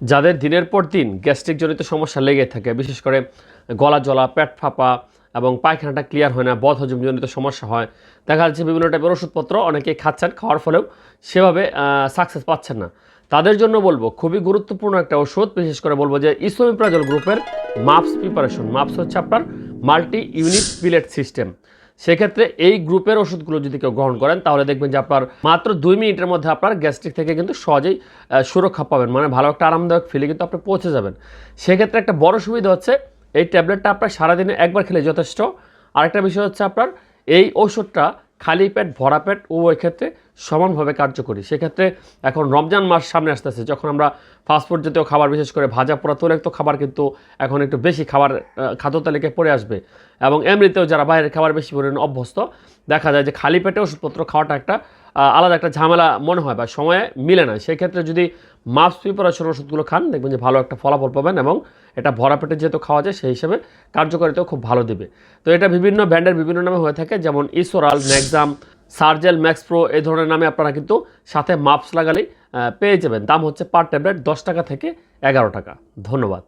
যাদের দিনের পর দিন গ্যাস্ট্রিক জনিত সমস্যা লেগে থাকে, বিশেষ করে গলা জ্বলা, পেট ফাঁপা এবং পায়খানাটা ক্লিয়ার হয় না বদ হজমজনিত সমস্যা হয়। দেখা যাচ্ছে বিভিন্ন টাইপের ওষুধপত্র অনেকেই খাচ্ছেন, খাওয়ার ফলেও সেভাবে সাকসেস পাচ্ছেন না। তাদের জন্য বলব, খুবই গুরুত্বপূর্ণ একটা ওষুধ, বিশেষ করে বলব যে ইসোমিপ্রাজল গ্রুপের মাপস প্রিপারেশন মাপস হচ্ছে আপনার মাল্টি ইউনিট পিলেট সিস্টেম সেক্ষেত্রে এই গ্রুপের ওষুধগুলো যদি কেউ গ্রহণ করেন, তাহলে দেখবেন যে আপনার মাত্র দুই মিনিটের মধ্যে আপনার গ্যাস্ট্রিক থেকে কিন্তু সহজেই সুরক্ষা পাবেন। মানে ভালো একটা আরামদায়ক ফিলে কিন্তু আপনি পৌঁছে যাবেন। সেক্ষেত্রে একটা বড় সুবিধা হচ্ছে, এই ট্যাবলেটটা আপনার সারাদিনে একবার খেলে যথেষ্ট। আরেকটা বিষয় হচ্ছে আপনার, এই ওষুধটা খালি পেট, ভরা পেট, উভয় ক্ষেত্রে সমানভাবে কার্যকরী। সেক্ষেত্রে এখন রমজান মাস সামনে আসতেছে, যখন আমরা ফাস্টফুড জাতীয় খাবার, বিশেষ করে ভাজা পোড়া তৈলাক্ত খাবার কিন্তু এখন একটু বেশি খাবার খাদ্য তালিকায় পড়ে আসবে। এবং এমনিতেও যারা বাইরের খাবার বেশি পরিমাণে অভ্যস্ত, দেখা যায় যে খালি পেটে ওষুধপত্র খাওয়াটা একটা আলাদা একটা ঝামেলা মনে হয় বা সময়ে মিলে না। সেক্ষেত্রে যদি মাপস প্রিপারেশন ওষুধগুলো খান, দেখবেন যে ভালো একটা ফলাফল পাবেন এবং এটা ভরা পেটে যেহেতু খাওয়া যায়, সেই হিসেবে কার্যকারিতাও খুব ভালো দিবে। তো এটা বিভিন্ন ব্র্যান্ডের বিভিন্ন নামে হয়ে থাকে, যেমন ইসোরাল ম্যাক্সাম সার্জেল ম্যাক্স প্রো এই ধরনের নামে আপনারা কিন্তু সাথে মাপস লাগালেই পেয়ে যাবেন। দাম হচ্ছে পার ট্যাবলেট দশ টাকা থেকে এগারো টাকা। ধন্যবাদ।